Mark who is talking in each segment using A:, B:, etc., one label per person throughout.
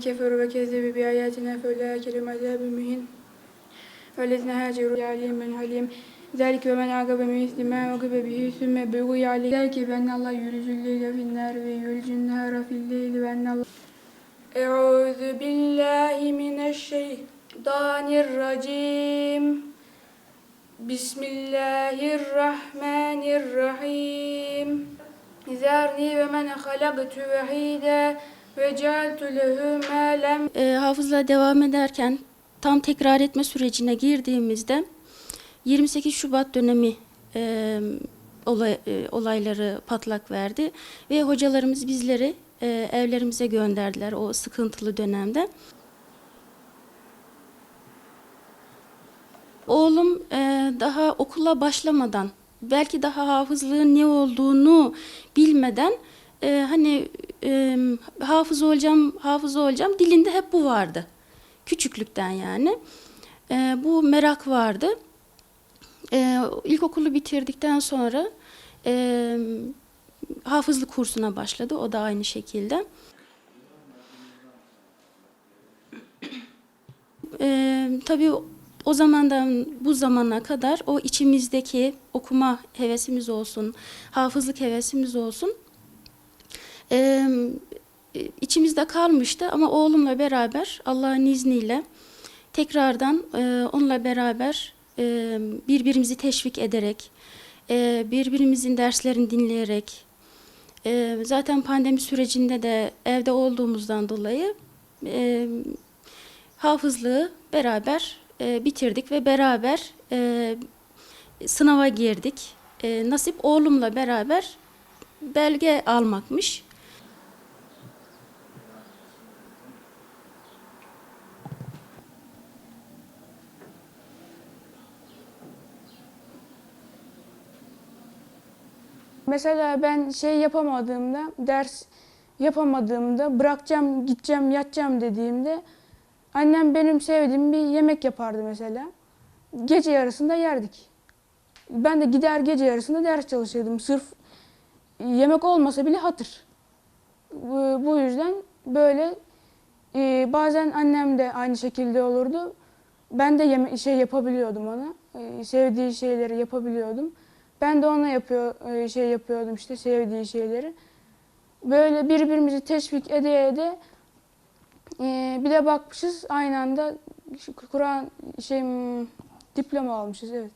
A: كفروا وكذبوا بآياتنا فأولئك لهم عذاب مهين والذين هاجروا عليهم من عليهم ذلك ومن عاقب بمثل ما عوقب به ثم بغي عليه ذلك بأن الله يولج الليل في النار ويولج النهار في الليل وأن الله أعوذ بالله من الشيطان الرجيم بسم الله الرحمن الرحيم ذرني ومن خلقت وحيدا ve cealtülehü melem.
B: Ee, hafızla devam ederken tam tekrar etme sürecine girdiğimizde 28 Şubat dönemi e, olay, e, olayları patlak verdi ve hocalarımız bizleri e, evlerimize gönderdiler o sıkıntılı dönemde. Oğlum e, daha okula başlamadan belki daha hafızlığın ne olduğunu bilmeden e, hani e, hafız olacağım, hafız olacağım dilinde hep bu vardı. Küçüklükten yani. E, bu merak vardı. E, ilkokulu bitirdikten sonra e, hafızlık kursuna başladı. O da aynı şekilde. E, tabii o zamandan bu zamana kadar o içimizdeki okuma hevesimiz olsun, hafızlık hevesimiz olsun e, içimizde kalmıştı ama oğlumla beraber Allah'ın izniyle tekrardan e, onunla beraber e, birbirimizi teşvik ederek, e, birbirimizin derslerini dinleyerek, e, zaten pandemi sürecinde de evde olduğumuzdan dolayı e, hafızlığı beraber e, bitirdik ve beraber e, sınava girdik. E, nasip oğlumla beraber belge almakmış.
A: Mesela ben şey yapamadığımda, ders yapamadığımda, bırakacağım, gideceğim, yatacağım dediğimde annem benim sevdiğim bir yemek yapardı mesela. Gece yarısında yerdik. Ben de gider gece yarısında ders çalışırdım. Sırf yemek olmasa bile hatır. Bu, yüzden böyle e, bazen annem de aynı şekilde olurdu. Ben de şey yapabiliyordum ona. E, sevdiği şeyleri yapabiliyordum. Ben de ona yapıyor e, şey yapıyordum işte sevdiği şeyleri. Böyle birbirimizi teşvik ede ede e, bir de bakmışız aynı anda Kur'an şey diploma almışız evet.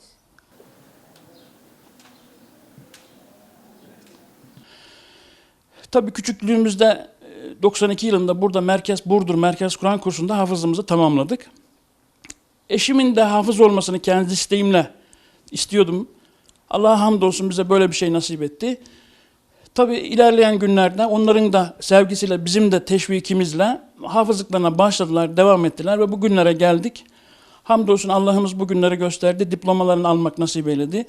C: Tabii küçüklüğümüzde e, 92 yılında burada Merkez Burdur Merkez Kur'an kursunda hafızlığımızı tamamladık. Eşimin de hafız olmasını kendi isteğimle istiyordum. Allah'a hamdolsun bize böyle bir şey nasip etti. Tabii ilerleyen günlerde onların da sevgisiyle bizim de teşvikimizle hafızlıklarına başladılar, devam ettiler ve bugünlere geldik. Hamdolsun Allah'ımız bu günleri gösterdi, diplomalarını almak nasip eyledi.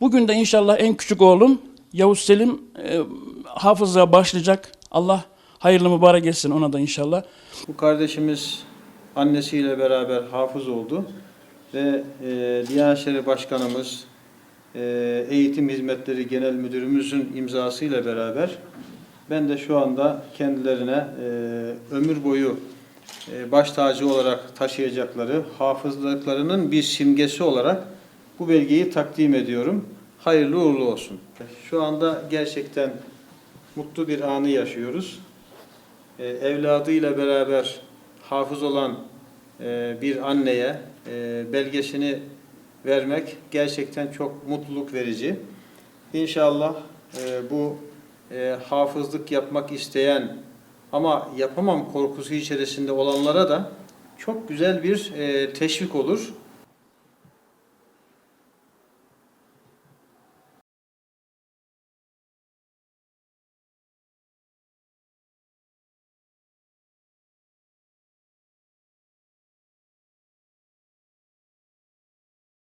C: Bugün de inşallah en küçük oğlum Yavuz Selim e, hafızlığa başlayacak. Allah hayırlı mübarek etsin ona da inşallah.
D: Bu kardeşimiz annesiyle beraber hafız oldu ve e, Diyanet İşleri Başkanımız, e, Eğitim Hizmetleri Genel Müdürümüzün imzasıyla beraber ben de şu anda kendilerine e, ömür boyu e, baş tacı olarak taşıyacakları hafızlıklarının bir simgesi olarak bu belgeyi takdim ediyorum. Hayırlı uğurlu olsun. Şu anda gerçekten mutlu bir anı yaşıyoruz e, evladıyla beraber hafız olan e, bir anneye e, belgesini vermek gerçekten çok mutluluk verici. İnşallah e, bu e, hafızlık yapmak isteyen ama yapamam korkusu içerisinde olanlara da çok güzel bir e, teşvik olur.